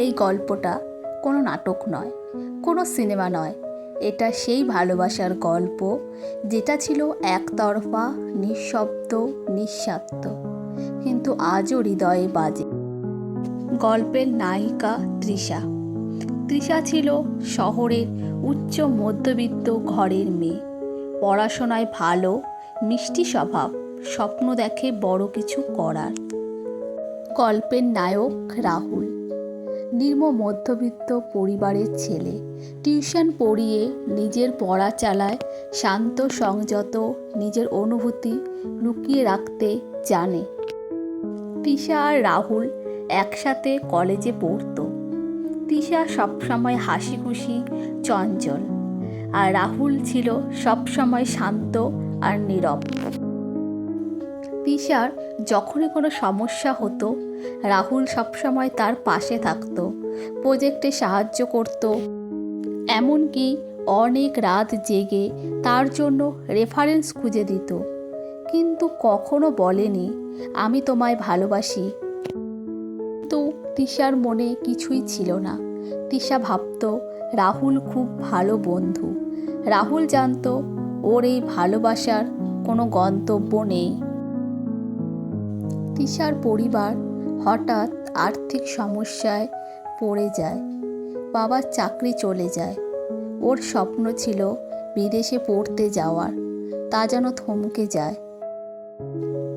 এই গল্পটা কোনো নাটক নয়, কোনো সিনেমা নয়। এটা সেই ভালোবাসার গল্প যেটা ছিল একতরফা, নিঃশব্দ, নিঃস্বার্থ। কিন্তু আজও হৃদয়ে বাজে। গল্পের নায়িকা তৃষা। তৃষা ছিল শহরের উচ্চ মধ্যবিত্ত ঘরের মেয়ে। পড়াশোনায় ভালো, মিষ্টি স্বভাব, স্বপ্ন দেখে বড় কিছু করার। গল্পের নায়ক রাহুল। নিম্ন মধ্যবিত্ত পরিবারের ছেলে। টিউশন পড়িয়ে নিজের পড়া চালায়, শান্ত, সংযত, নিজের অনুভূতি লুকিয়ে রাখতে জানে। তিশা আর রাহুল একসাথে কলেজে পড়তো। তিশা সবসময় হাসি খুশি চঞ্চল। আর রাহুল ছিল সবসময় শান্ত আর নীরব। তিশার যখনই কোনো সমস্যা হতো রাহুল সবসময় তার পাশে থাকতো, প্রজেক্টে সাহায্য করত। এমনকি অনেক রাত জেগে তার জন্য রেফারেন্স খুঁজে দিত। কিন্তু কখনো বলেনি, আমি তোমায় ভালোবাসি। কিন্তু তিশার মনে কিছুই ছিল না। তিশা ভাবত, রাহুল খুব ভালো বন্ধু। রাহুল জানতো, ওর এই ভালোবাসার কোনো গন্তব্য নেই। তিশার পরিবার হঠাৎ আর্থিক সমস্যায় পড়ে যায়। বাবার চাকরি চলে যায়। ওর স্বপ্ন ছিল বিদেশে পড়তে যাওয়ার। তা যেন থমকে যায়।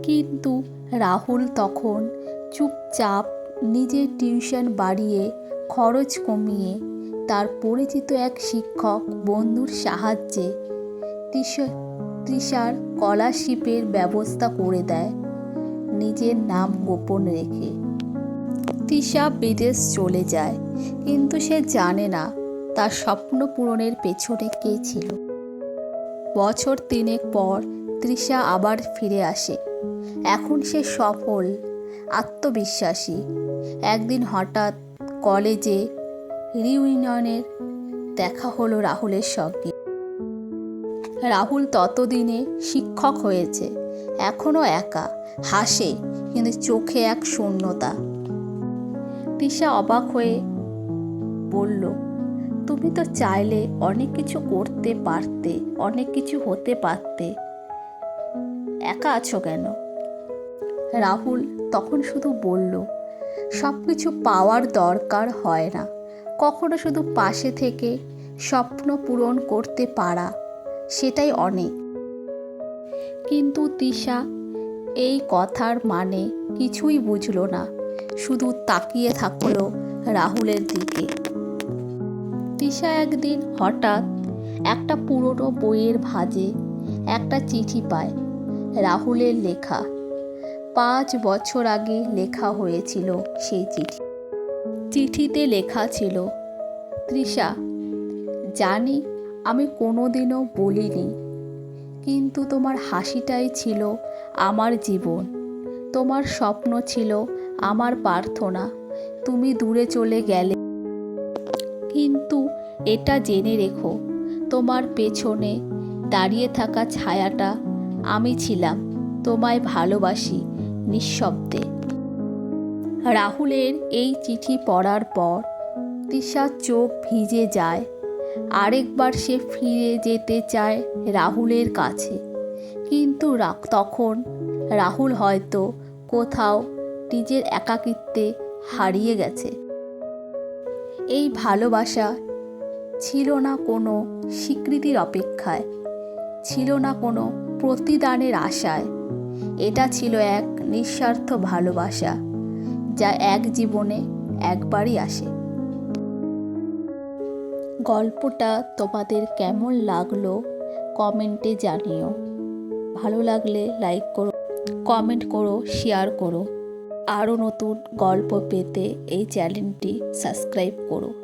কিন্তু রাহুল তখন চুপচাপ নিজের টিউশন বাড়িয়ে খরচ কমিয়ে তার পরিচিত এক শিক্ষক বন্ধুর সাহায্যে তৃষা- তৃষার স্কলারশিপের ব্যবস্থা করে দেয়। নিজের নাম গোপন রেখে। তৃষা বিদেশ চলে যায়, কিন্তু সে জানে না তার স্বপ্ন পূরণের পেছনে কে ছিল। বছর তিনেক পর তৃষা আবার ফিরে আসে। এখন সে সফল, আত্মবিশ্বাসী। একদিন হঠাৎ কলেজে রিউনিয়নের দেখা হলো রাহুলের সঙ্গে। রাহুল ততদিনে শিক্ষক হয়েছে। এখনও একা, হাসে, কিন্তু চোখে এক শূন্যতা। তিশা অবাক হয়ে বলল, তুমি তো চাইলে অনেক কিছু করতে পারতে, অনেক কিছু হতে পারতে। একা আছো কেন? রাহুল তখন শুধু বলল সব কিছু পাওয়ার দরকার হয় না। কখনো শুধু পাশে থেকে স্বপ্ন পূরণ করতে পারা, সেটাই অনেক। কিন্তু তিশা এই কথার মানে কিছুই বুঝলো না, শুধু তাকিয়ে থাকল রাহুলের দিকে। তিশা একদিন হঠাৎ একটা পুরনো বইয়ের ভাঁজে একটা চিঠি পায়, রাহুলের লেখা। পাঁচ বছর আগে লেখা হয়েছিল সেই চিঠি। চিঠিতে লেখা ছিল তৃষা জানি আমি কোনোদিনও বলিনি কিন্তু তোমার হাসিটাই ছিল আমার জীবন। তোমার স্বপ্ন ছিল আমার প্রার্থনা। তুমি দূরে চলে গেলে। কিন্তু এটা জেনে রেখো, তোমার পেছনে দাঁড়িয়ে থাকা ছায়াটা আমি ছিলাম, তোমায় ভালোবাসি নিঃশব্দে। রাহুলের এই চিঠি পড়ার পর, তৃষার চোখ ভিজে যায়। আরেকবার সে ফিরে যেতে চায় রাহুলের কাছে। কিন্তু তখন রাহুল হয়তো কোথাও নিজের একাকিত্বে হারিয়ে গেছে। এই ভালোবাসা ছিল না কোনো স্বীকৃতির অপেক্ষায়, ছিল না কোনো প্রতিদানের আশায়। এটা ছিল এক নিঃস্বার্থ ভালোবাসা, যা এক জীবনে একবারই আসে। গল্পটা তোমাদের কেমন লাগল কমেন্টে জানিও। ভালো লাগলে লাইক করো, কমেন্ট করো, শেয়ার করো। আরও নতুন গল্প পেতে এই চ্যানেলটি সাবস্ক্রাইব করো।